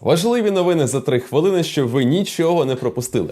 Важливі новини за три хвилини, щоб ви нічого не пропустили.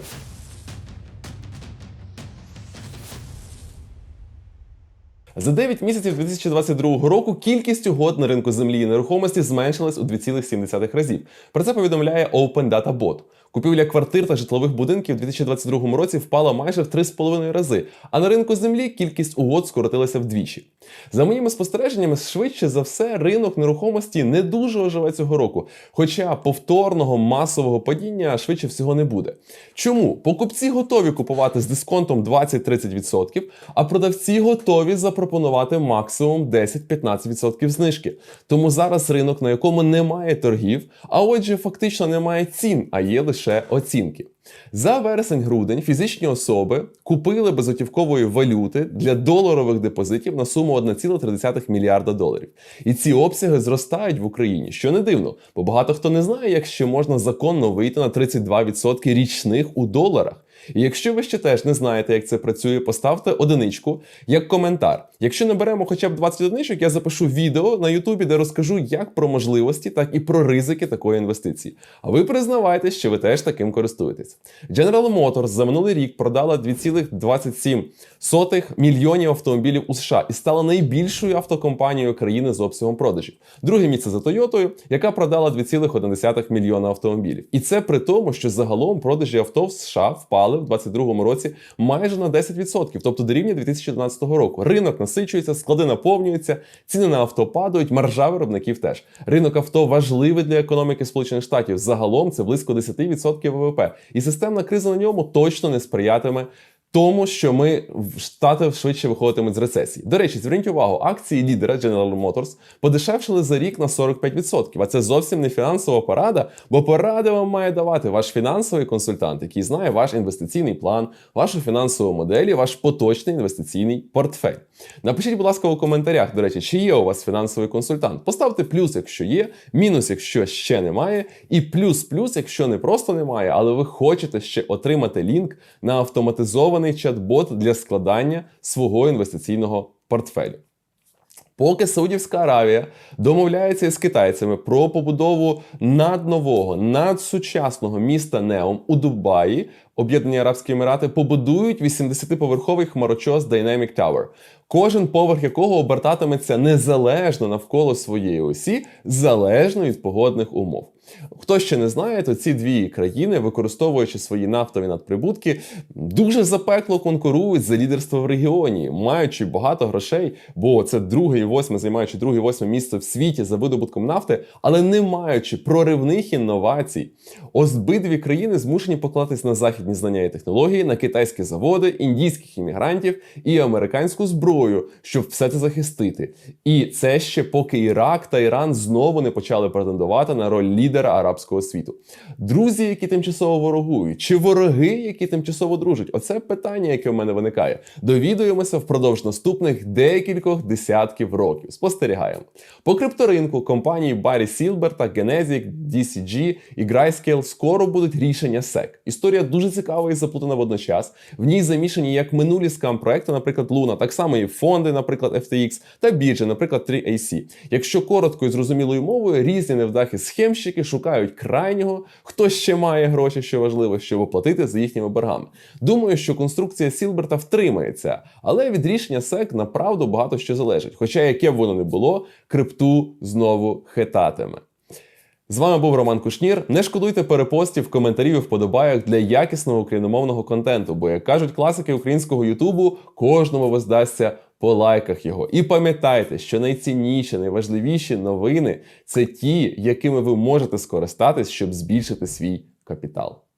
За 9 місяців 2022 року кількість угод на ринку землі і нерухомості зменшилась у 2,7 разів. Про це повідомляє Open Data. Купівля квартир та житлових будинків у 2022 році впала майже в 3,5 рази, а на ринку землі кількість угод скоротилася вдвічі. За моїми спостереженнями, швидше за все, ринок нерухомості не дуже оживе цього року, хоча повторного масового падіння швидше всього не буде. Чому? Покупці готові купувати з дисконтом 20-30%, а продавці готові запропонувати максимум 10-15% знижки. Тому зараз ринок, на якому немає торгів, а отже, фактично немає цін, а є лише оцінки. За вересень-грудень фізичні особи купили безготівкової валюти для доларових депозитів на суму 1,3 мільярда доларів. І ці обсяги зростають в Україні, що не дивно, бо багато хто не знає, як ще можна законно вийти на 32% річних у доларах. І якщо ви ще теж не знаєте, як це працює, поставте одиничку як коментар. Якщо не беремо хоча б 20 одиничок, я запишу відео на Ютубі, де розкажу як про можливості, так і про ризики такої інвестиції. А ви признавайте, що ви теж таким користуєтесь. General Motors за минулий рік продала 2,27 мільйонів автомобілів у США і стала найбільшою автокомпанією країни з обсягом продажів. Друге місце за Тойотою, яка продала 2,1 мільйона автомобілів. І це при тому, що загалом продажі авто в США впали в 2022 році майже на 10%, тобто до рівня 2011 року. Ринок насичується, склади наповнюються, ціни на авто падають, маржа виробників теж. Ринок авто важливий для економіки Сполучених Штатів. Загалом це близько 10% ВВП, і системна криза на ньому точно не сприятиме. Тому що ми в штати швидше виходитимуть з рецесії. До речі, зверніть увагу, акції лідера General Motors подешевшили за рік на 45%. А це зовсім не фінансова порада, бо поради вам має давати ваш фінансовий консультант, який знає ваш інвестиційний план, вашу фінансову модель і ваш поточний інвестиційний портфель. Напишіть, будь ласка, у коментарях, до речі, чи є у вас фінансовий консультант. Поставте плюс, якщо є, мінус, якщо ще немає, і плюс-плюс, якщо не просто немає, але ви хочете ще отримати лінк на автоматизований чат-бот для складання свого інвестиційного портфелю. Поки Саудівська Аравія домовляється із китайцями про побудову наднового, надсучасного міста Неом у Дубаї, Об'єднані Арабські Емірати побудують 80-поверховий хмарочос Dynamic Tower, кожен поверх якого обертатиметься незалежно навколо своєї осі, залежно від погодних умов. Хто ще не знає, то ці дві країни, використовуючи свої нафтові надприбутки, дуже запекло конкурують за лідерство в регіоні, маючи багато грошей, бо це друге і восьме, займаючи друге і восьме місце в світі за видобутком нафти, але не маючи проривних інновацій. Обидві країни змушені покладатись на західні знання і технології, на китайські заводи, індійських іммігрантів і американську зброю, щоб все це захистити. І це ще поки Ірак та Іран знову не почали претендувати на роль лідера арабського світу. Друзі, які тимчасово ворогують, чи вороги, які тимчасово дружать? Оце питання, яке в мене виникає. Довідуємося впродовж наступних декількох десятків років. Спостерігаємо. По крипторинку компанії Barry Silver та Genesis, DCG і Grayscale скоро будуть рішення SEC. Історія дуже цікава і заплутана водночас. В ній замішані як минулі скам-проекти, наприклад, Luna, так само і фонди, наприклад, FTX, та біржі, наприклад, 3AC. Якщо коротко і зрозумілою мовою, різні невдахи схемщики шукають крайнього, хто ще має гроші, що важливо, щоб оплатити за їхніми боргами. Думаю, що конструкція Сілберта втримається, але від рішення SEC направду багато що залежить. Хоча яке б воно не було, крипту знову хитатиме. З вами був Роман Кушнір. Не шкодуйте перепостів, коментарів і вподобайок для якісного україномовного контенту, бо, як кажуть класики українського Ютубу, кожному воздасться по лайках його. І пам'ятайте, що найцінніші, найважливіші новини це ті, якими ви можете скористатись, щоб збільшити свій капітал.